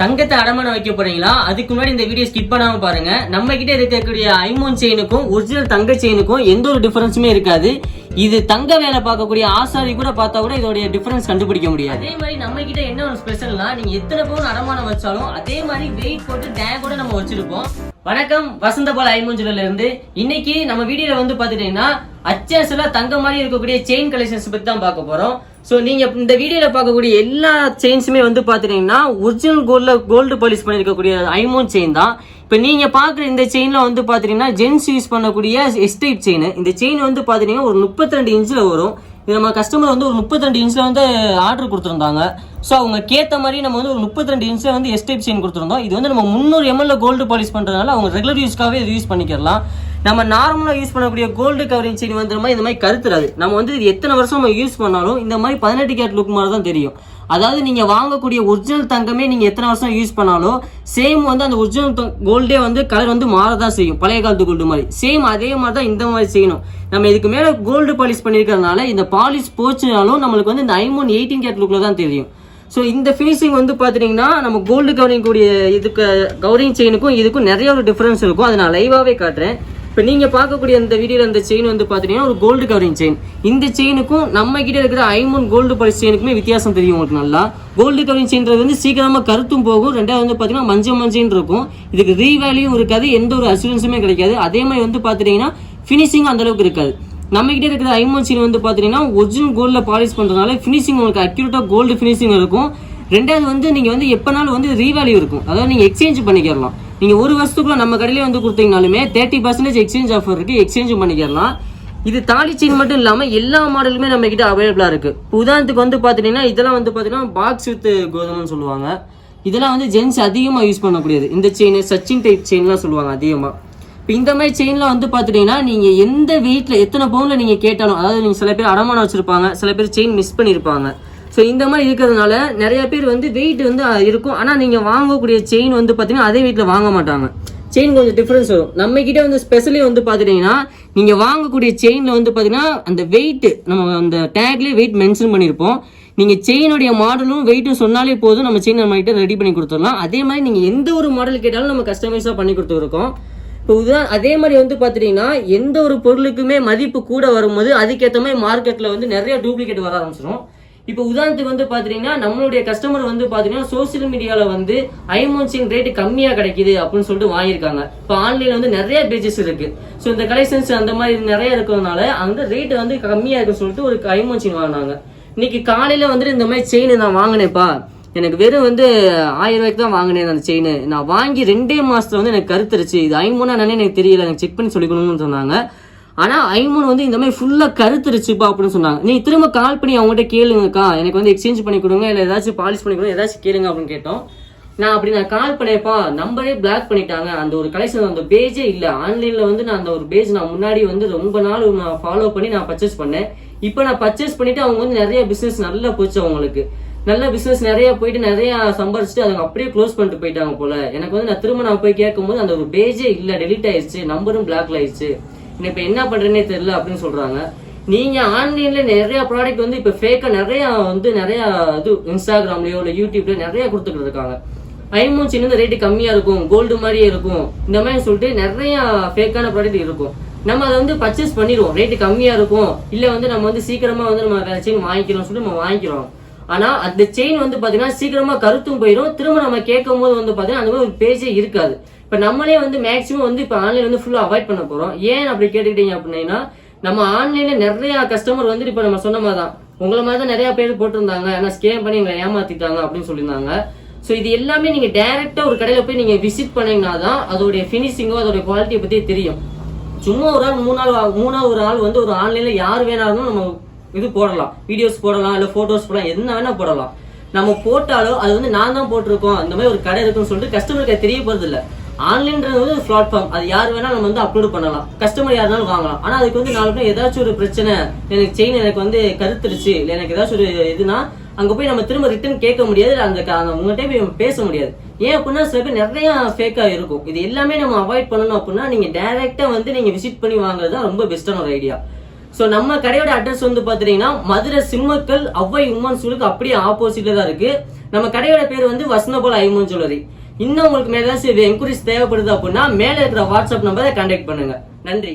தங்கத்தை அடமானம் வைக்க போறீங்களா? அதுக்கு முன்னாடி இந்த வீடியோ ஸ்கிப் பண்ணாம பாருங்க. நம்ம கிட்ட இருக்கக்கூடிய ஐமோன் செயினுக்கும் ஒரிஜினல் தங்க செயினுக்கும் எந்த ஒரு டிஃபரன்ஸுமே இருக்காது. இது தங்க வேலை பார்க்கக்கூடிய ஆசாரி கூட பார்த்தா கூட இதோடைய டிஃபரன்ஸ் கண்டுபிடிக்க முடியாது. அதே மாதிரி நம்ம கிட்ட என்ன ஒரு ஸ்பெஷல்னா நீங்க எத்தனை பவுன் அடமானம் வச்சாலும் அதே மாதிரி வெயிட் போட்டு டேங்கோட நம்ம வச்சிருப்போம். வணக்கம் வசந்த பால் ஐமூஞ்சில இருந்து இன்னைக்கு நம்ம வீடியோல வந்து பாத்துட்டீங்கன்னா அச்சாஸ்ல தங்க மாதிரி இருக்கக்கூடிய செயின் கலெக்ஷன்ஸ் பத்தி தான் பார்க்க போறோம். ஸோ நீங்க இந்த வீடியோல பார்க்கக்கூடிய எல்லா செயின்ஸுமே வந்து பாத்துட்டீங்கன்னா ஒரிஜினல் கோல்ட்ல கோல்டு பாலிஷ் பண்ணிருக்கக்கூடிய ஐமோன் செயின் தான். இப்போ நீங்க பாக்குற இந்த செயின்ல வந்து பாத்தீங்கன்னா ஜென்ஸ் யூஸ் பண்ணக்கூடிய எஸ்டைப் செயின் இந்த செயின் வந்து பாத்தீங்கன்னா ஒரு 32 இன்ச்ல வரும். இது நம்ம கஸ்டமர் வந்து ஒரு 32 இன்ச்ல வந்து ஆர்டர் கொடுத்துருந்தாங்க. ஸோ அவங்க ஏற்ற மாதிரி நம்ம வந்து ஒரு முப்பத்தி ரெண்டு இன்ச்சில் வந்து எஸ்டைப் செயின் கொடுத்துருந்தோம். இது வந்து நம்ம முந்நூறு எம்எல்ல கோல்டு பாலிஷ் பண்ணுறதுனால அவங்க ரெகுலர் யூஸ்க்காகவே இது யூஸ் பண்ணிக்கலாம் நம்ம நார்மலாக யூஸ் பண்ணக்கூடிய கோல்டு கவரிங் செயின் வந்து மாதிரி இந்த மாதிரி கருத்துறாது. நம்ம வந்து இது எத்தனை வருஷம் நம்ம யூஸ் பண்ணாலும் இந்த மாதிரி பதினெட்டு கேட் லுக் மாதிரி தான் தெரியும். அதாவது நீங்கள் வாங்கக்கூடிய ஒரிஜினல் தங்கமே நீங்கள் எத்தனை வருஷம் யூஸ் பண்ணாலும் சேம் வந்து அந்த ஒரிஜினல் கோல்டே வந்து கலர் வந்து மாறதான் செய்யும். பழைய காலத்து கோல்டு மாதிரி. சேம் அதே மாதிரி தான் இந்த மாதிரி செய்யணும். நம்ம இதுக்கு மேலே கோல்டு பாலிஷ் பண்ணியிருக்கிறதுனால இந்த பாலிஷ் போச்சுனாலும் நம்மளுக்கு வந்து இந்த ஐமோன் எயிட்டீன் கேட் லுக்கில் தான் தெரியும். ஸோ இந்த ஃபினிஷிங் வந்து பார்த்தீங்கன்னா நம்ம கோல்டு கவரிங் கூடிய இதுக்கு கவரிங் செயினுக்கும் இதுக்கும் நிறைய ஒரு டிஃப்ரென்ஸ் இருக்கும். அதை நான் லைவாகவே காட்டுறேன். இப்போ நீங்கள் பார்க்கக்கூடிய அந்த வீடியோவில் அந்த செயின் வந்து பார்த்தீங்கன்னா ஒரு கோல்டு கவரிங் செயின் இந்த செயினுக்கும் நம்ம கிட்ட இருக்கிற ஐமோன் கோல்டு பாலிஷ் செயினுக்குமே வித்தியாசம் தெரியும் உங்களுக்கு நல்லா. கோல்டு கவரிங் செயின்றது வந்து சீக்கிரமாக கருத்தும் போகும். ரெண்டாவது வந்து பார்த்தீங்கன்னா மஞ்சள் மஞ்சள் இருக்கும். இதுக்கு ரீவேல்யூ இருக்காது. எந்த ஒரு அசூரன்ஸுமே கிடைக்காது. அதே மாதிரி வந்து பார்த்துட்டிங்கன்னா ஃபினிஷிங் அந்த அளவுக்கு இருக்காது. நம்ம இருக்கிற ஐமோன் சீன் வந்து பார்த்தீங்கன்னா ஒரிஜினல் கோல்டில் பாலிஷ் பண்ணுறதுனால ஃபினிஷிங் உங்களுக்கு அக்யூரேட்டாக கோல்டு ஃபினிஷிங் இருக்கும். ரெண்டாவது வந்து நீங்கள் வந்து எப்போனாலும் வந்து ரீவேல்யூ இருக்கும். அதாவது நீங்கள் எக்ஸ்சேஞ்ச் பண்ணிக்கலாம் நீங்கள் ஒரு வருஷத்துக்குள்ள நம்ம கடையிலே வந்து கொடுத்தீங்கனாலுமே தேர்ட்டி பர்சன்டேஜ் எக்ஸ்சேஞ்ச் ஆஃபர் இருக்குது எக்ஸ்சேஞ்சும் பண்ணிக்கலாம் இது தாலி செயின் மட்டும் இல்லாமல் எல்லா மாடலுமே நம்ம கிட்ட அவைலபிளாக இருக்குது இப்போ உதாரணத்துக்கு வந்து பார்த்தீங்கன்னா இதெல்லாம் வந்து பார்த்தீங்கன்னா பாக்ஸ் வித் கோதுமைன்னு சொல்லுவாங்க. இதெல்லாம் வந்து ஜென்ஸ் அதிகமாக யூஸ் பண்ணக்கூடியது. இந்த செயின் சச்சின் டைப் செயின்லாம் சொல்லுவாங்க அதிகமாக இப்போ இந்த மாதிரி செயின்லாம் வந்து பார்த்துட்டீங்கன்னா நீங்கள் எந்த வீட்டில் எத்தனை பவுனில் நீங்கள் கேட்டாலும் அதாவது நீங்கள் சில பேர் அடமானம் வச்சுருப்பாங்க சில பேர் செயின் மிஸ் பண்ணியிருப்பாங்க ஸோ இந்த மாதிரி இருக்கிறதுனால நிறைய பேர் வந்து வெயிட் வந்து இருக்கும். ஆனால் நீங்கள் வாங்கக்கூடிய செயின் வந்து பார்த்தீங்கன்னா அதே வீட்டில் வாங்க மாட்டாங்க. செயின் கொஞ்சம் டிஃப்ரென்ஸ் வரும். நம்ம கிட்ட வந்து ஸ்பெஷலி வந்து பார்த்துட்டீங்கன்னா நீங்கள் வாங்கக்கூடிய செயினில் வந்து பார்த்தீங்கன்னா அந்த வெயிட்டு நம்ம அந்த டேக்லேயே வெயிட் மென்ஷன் பண்ணியிருப்போம் நீங்கள் செயினுடைய மாடலும் வெயிட்டும் சொன்னாலே போதும் நம்ம செயின் நம்ம கிட்ட ரெடி பண்ணி கொடுத்துடலாம். அதே மாதிரி நீங்கள் எந்த ஒரு மாடல் கேட்டாலும் நம்ம கஸ்டமைஸாக பண்ணி கொடுத்துருக்கோம். இப்போ இதுதான் அதே மாதிரி வந்து பார்த்துட்டிங்கன்னா எந்த ஒரு பொருளுக்குமே மதிப்பு கூட வரும்போது அதுக்கேற்ற மாதிரி மார்க்கெட்டில் வந்து நிறைய டூப்ளிகேட் வர ஆரம்பிச்சிடும் இப்போ உதாரணத்துக்கு வந்து பார்த்தீங்கன்னா நம்மளுடைய கஸ்டமர் வந்து பார்த்தீங்கன்னா சோஷியல் மீடியாவில் வந்து ஐமோன்சிங் ரேட்டு கம்மியாக கிடைக்குது அப்படின்னு சொல்லிட்டு வாங்கியிருக்காங்க. இப்போ ஆன்லைனில் வந்து நிறைய பேஜஸ் இருக்கு. ஸோ இந்த கலெக்ஷன்ஸ் அந்த மாதிரி நிறைய இருக்கிறதுனால அந்த ரேட்டு வந்து கம்மியாக இருக்குன்னு சொல்லிட்டு ஒரு ஐமோன்சிங் வாங்கினாங்க. இன்னைக்கு காலையில் வந்துட்டு இந்த மாதிரி செயின் நான் வாங்கினேப்பா எனக்கு வெறும் வந்து ஆயிரம் ரூபாய்க்கு தான் வாங்கினேன் அந்த செயின் நான் வாங்கி ரெண்டே மாசத்துல வந்து எனக்கு கருத்துருச்சு. இது ஐமூனா என்னன்னு எனக்கு தெரியல. எனக்கு செக் பண்ணி சொல்லிக்கணும்னு சொன்னாங்க. ஆனா ஐமூன் வந்து இந்த மாதிரி ஃபுல்லா கருத்துருச்சுப்பா அப்படின்னு சொன்னாங்க. நீ திரும்ப கால் பண்ணி அவங்ககிட்ட கேளுங்கக்கா. எனக்கு வந்து எக்ஸ்சேஞ்ச் பண்ணி கொடுங்க. இல்லை ஏதாச்சும் பாலிஷ் பண்ணி கொடுங்க. ஏதாச்சும் கேளுங்க அப்படின்னு கேட்டோம். நான் அப்படி நான் கால் பண்ணேப்பா நம்பரே பிளாக் பண்ணிட்டாங்க. அந்த ஒரு கலெக்ஷன் அந்த பேஜே இல்லை. ஆன்லைனில் வந்து நான் அந்த ஒரு பேஜ் நான் முன்னாடி வந்து ரொம்ப நாள் நான் ஃபாலோ பண்ணி நான் பர்ச்சேஸ் பண்ணேன். இப்போ நான் பர்ச்சேஸ் பண்ணிட்டு அவங்க வந்து நிறைய பிசினஸ் நல்லா போச்சு அவங்களுக்கு. நல்ல பிசினஸ் நிறைய போயிட்டு நிறைய சம்பாரிச்சுட்டு அவங்க அப்படியே க்ளோஸ் பண்ணிட்டு போயிட்டாங்க போல. எனக்கு வந்து நான் திரும்ப நான் போய் கேட்கும் போது அந்த ஒரு பேஜே இல்ல டெலிட் ஆயிடுச்சு நம்பரும் பிளாக்ல ஆயிடுச்சு இப்போ என்ன பண்றேன்னே தெரியல அப்படின்னு சொல்றாங்க. நீங்க ஆன்லைன்ல நிறைய ப்ராடக்ட் வந்து இப்ப ஃபேக்கா நிறைய வந்து நிறைய இது இன்ஸ்டாகிராம்லயோ இல்ல யூடியூப்ல நிறைய கொடுத்துட்டு இருக்காங்க. ஐமோன் சின்ன ரேட்டு கம்மியா இருக்கும் கோல்டு மாதிரியே இருக்கும். இந்த மாதிரி சொல்லிட்டு நிறைய ஃபேக்கான ப்ராடக்ட் இருக்கும். நம்ம அதை வந்து பர்ச்சேஸ் பண்ணிடுவோம். ரேட்டு கம்மியா இருக்கும். இல்ல வந்து நம்ம வந்து சீக்கிரமா வந்து நம்ம வேற செயின் வாங்கிக்கிறோம் சொல்லிட்டு நம்ம வாங்கிக்கிறோம். ஆனா அந்த செயின் வந்து பாத்தீங்கன்னா சீக்கிரமா கருத்தும் போயிடும். திரும்ப நம்ம கேட்கும் போது வந்து பாத்தீங்கன்னா அந்த மாதிரி ஒரு பேஜே இருக்காது. இப்ப நம்மளே வந்து மேக்ஸிமம் வந்து இப்ப ஆன்லைன் வந்து ஃபுல்லா அவாய்ட் பண்ண போறோம். ஏன் அப்படி கேட்டுக்கிட்டீங்க அப்படின்னா நம்ம ஆன்லைன்ல நிறைய கஸ்டமர் வந்து இப்ப நம்ம சொன்ன மாதிரி தான். உங்களை மாதிரி தான் நிறைய பேர் போட்டிருந்தாங்க. ஆனா ஸ்கேம் பண்ணி எங்களை ஏமாத்திட்டாங்க அப்படின்னு சொல்லியிருந்தாங்க. ஸோ இது எல்லாமே நீங்க டைரக்டா ஒரு கடையில போய் நீங்க விசிட் பண்ணீங்கன்னா தான் அதோடைய ஃபினிஷிங்கோ அதோடைய குவாலிட்டியை பத்தி தெரியும். சும்மா ஒரு ஆள் மூணாள் மூணாவது ஒரு ஆள் வந்து ஒரு ஆன்லைன்ல யார் வேணாலும் நம்ம இது போடலாம். வீடியோஸ் போடலாம் இல்ல போட்டோஸ் போடலாம் என்ன வேணா போடலாம். நம்ம போட்டாலும் அது வந்து நான் தான் போட்டிருக்கோம். அந்த மாதிரி ஒரு கடை இருக்குன்னு சொல்லிட்டு கஸ்டமருக்கு தெரிய போறது இல்ல. ஆன்லைன்ன்றது வந்து பிளாட்ஃபார்ம் அது யார் வேணா நம்ம வந்து அப்லோட் பண்ணலாம். கஸ்டமர் யாருனாலும் வாங்கலாம். ஆனா அதுக்கு வந்து நாலு பேர் ஏதாச்சும் ஒரு பிரச்சனை எனக்கு செயின் எனக்கு வந்து கருத்துருச்சு இல்ல எனக்கு ஏதாச்சும் ஒரு இதுனா அங்க போய் நம்ம திரும்ப ரிட்டர்ன் கேட்க முடியாது. அந்த க- உங்கள்கிட்ட போய் பேச முடியாது. ஏன் அப்படின்னா சில பேர் நிறைய ஃபேக்கா இருக்கும். இது எல்லாமே நம்ம அவாய்ட் பண்ணணும் அப்படின்னா நீங்க டைரக்டா வந்து நீங்க விசிட் பண்ணி வாங்குறது தான் ரொம்ப பெஸ்டான ஒரு ஐடியா ஸோ நம்ம கடையோட அட்ரஸ் வந்து பாத்தீங்கன்னா மதுரை சிம்மக்கல் அவ்வை உமன் ஸ்கூலுக்கு அப்படியே ஆப்போசிட்ல தான் இருக்கு. நம்ம கடையோட பேர் வந்து வசனபோல் ஐமன் ஜுவல்லரி இன்னும் உங்களுக்கு மேலே ஏதாச்சும் என்கொயரிஸ் தேவைப்படுது அப்படின்னா மேலே இருக்கிற வாட்ஸ்அப் நம்பரை கான்டாக்ட் பண்ணுங்க. நன்றி.